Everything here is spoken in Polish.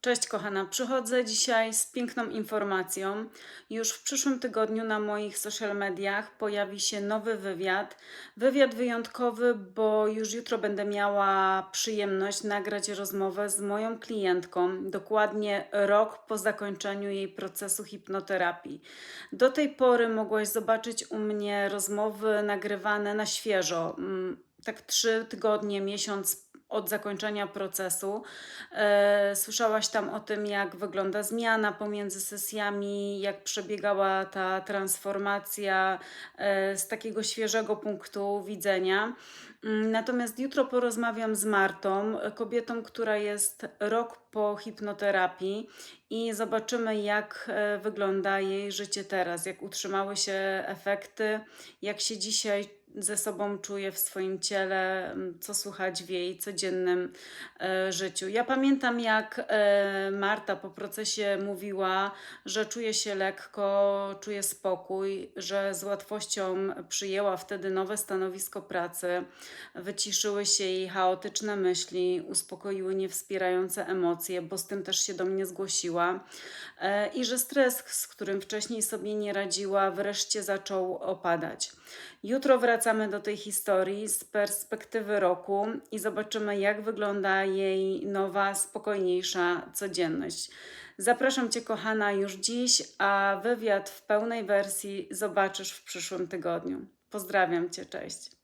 Cześć kochana, przychodzę dzisiaj z piękną informacją. Już w przyszłym tygodniu na moich social mediach pojawi się nowy wywiad. Wywiad wyjątkowy, bo już jutro będę miała przyjemność nagrać rozmowę z moją klientką, dokładnie rok po zakończeniu jej procesu hipnoterapii. Do tej pory mogłaś zobaczyć u mnie rozmowy nagrywane na świeżo, mm, tak trzy tygodnie, miesiąc od zakończenia procesu. E, Słyszałaś tam o tym, jak wygląda zmiana pomiędzy sesjami, jak przebiegała ta transformacja e, z takiego świeżego punktu widzenia. Mm, Natomiast jutro porozmawiam z Martą, kobietą, która jest rok po hipnoterapii i zobaczymy, jak e, wygląda jej życie teraz, jak utrzymały się efekty, jak się dzisiaj ze sobą czuje w swoim ciele, m, co słychać w jej codziennym e, życiu. Ja pamiętam, jak e, Marta po procesie mówiła, że czuje się lekko, czuje spokój, że z łatwością przyjęła wtedy nowe stanowisko pracy, wyciszyły się jej chaotyczne myśli, uspokoiły niewspierające emocje, bo z tym też się do mnie zgłosiła. E, I że stres, z którym wcześniej sobie nie radziła, wreszcie zaczął opadać. Jutro wracamy do tej historii z perspektywy roku i zobaczymy, jak wygląda jej nowa, spokojniejsza codzienność. Zapraszam Cię, kochana, już dziś, a wywiad w pełnej wersji zobaczysz w przyszłym tygodniu. Pozdrawiam Cię, cześć.